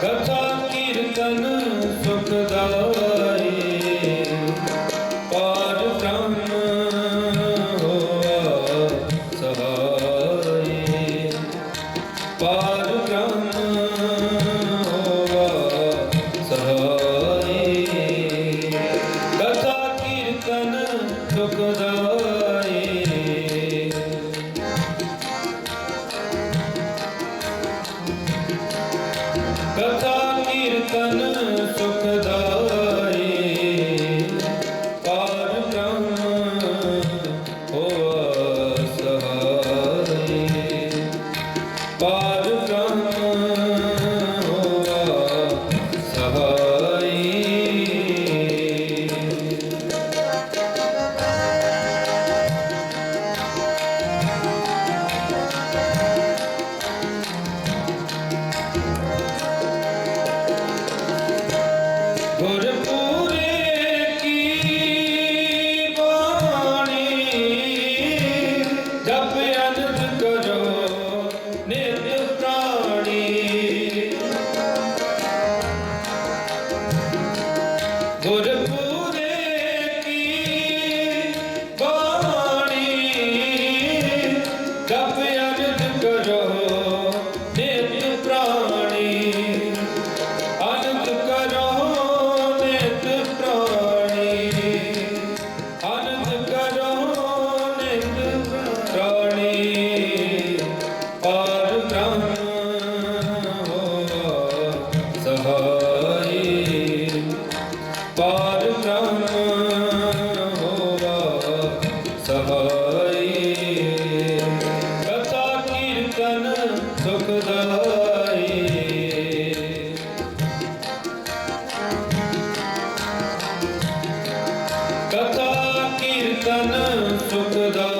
ਕਥਾ ਕੀਰਤਨ ਸੁਖਦਾਈ ਪਾਰ ਬ੍ਰਹਮ ਹੋਆ ਸਹਾਈ ਕੀਰਤਨ ਸੁਖਦਾਈ ਪਾਰ ਸੁਖਦਾਈ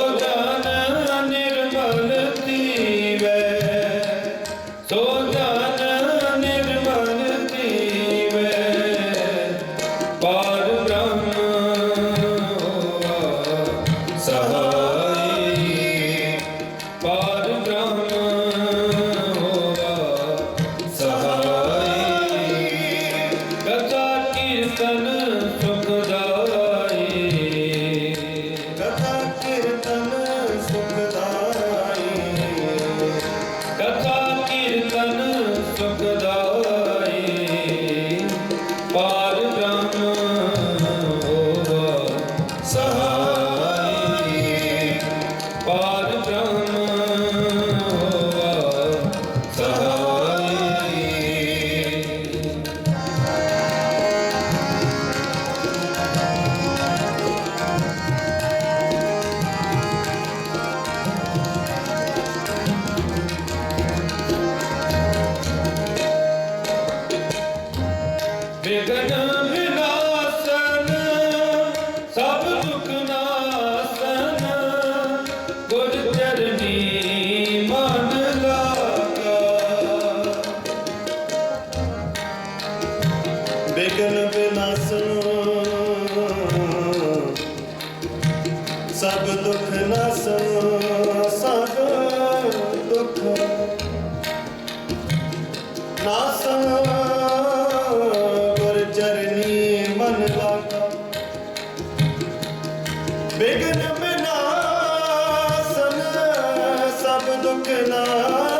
না